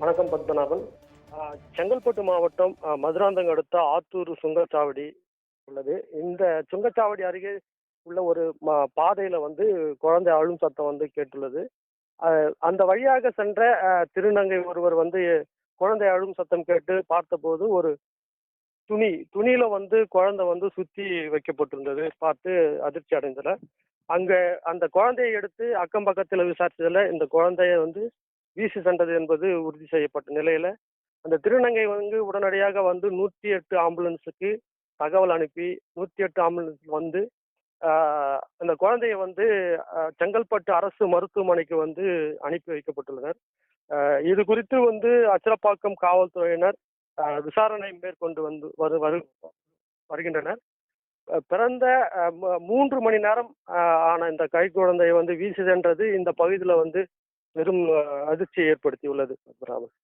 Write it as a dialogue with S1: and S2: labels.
S1: வணக்கம் பத்மநாபன். செங்கல்பட்டு மாவட்டம் மதுராந்தங்க அடுத்த ஆத்தூர் சுங்கச்சாவடி உள்ளது. இந்த சுங்கச்சாவடி அருகே உள்ள ஒரு பாதையில வந்து குழந்தை அழும் சத்தம் வந்து கேட்டுள்ளது. அந்த வழியாக சென்ற திருநங்கை ஒருவர் வந்து குழந்தை அழும் சத்தம் கேட்டு பார்த்தபோது ஒரு துணி துணியில வந்து குழந்தை வந்து சுத்தி வைக்கப்பட்டிருந்தது. பார்த்து அதிர்ச்சி அடைந்தல அங்க அந்த குழந்தையை எடுத்து அக்கம் பக்கத்துல விசாரிச்சதுல இந்த குழந்தைய வந்து வீசி சென்றது என்பது உறுதி செய்யப்பட்ட நிலையில அந்த திருநங்கை வந்து உடனடியாக வந்து நூற்றி எட்டு ஆம்புலன்ஸுக்கு தகவல் அனுப்பி நூற்றி எட்டு ஆம்புலன்ஸ் வந்து ஆஹ், அந்த குழந்தைய வந்து செங்கல்பட்டு அரசு மருத்துவமனைக்கு வந்து அனுப்பி வைக்கப்பட்டுள்ளனர். ஆஹ், இது குறித்து வந்து அச்சலப்பாக்கம் காவல்துறையினர் விசாரணை மேற்கொண்டு வந்து வரு வரு வருகின்றனர். பிறந்த மூன்று மணி நேரம் ஆஹ், ஆன இந்த கை குழந்தையை வந்து வீசி சென்றது இந்த பகுதியில் வந்து பெரும் அஹ், அதிர்ச்சியை ஏற்படுத்தியுள்ளது. பத்மநாபன்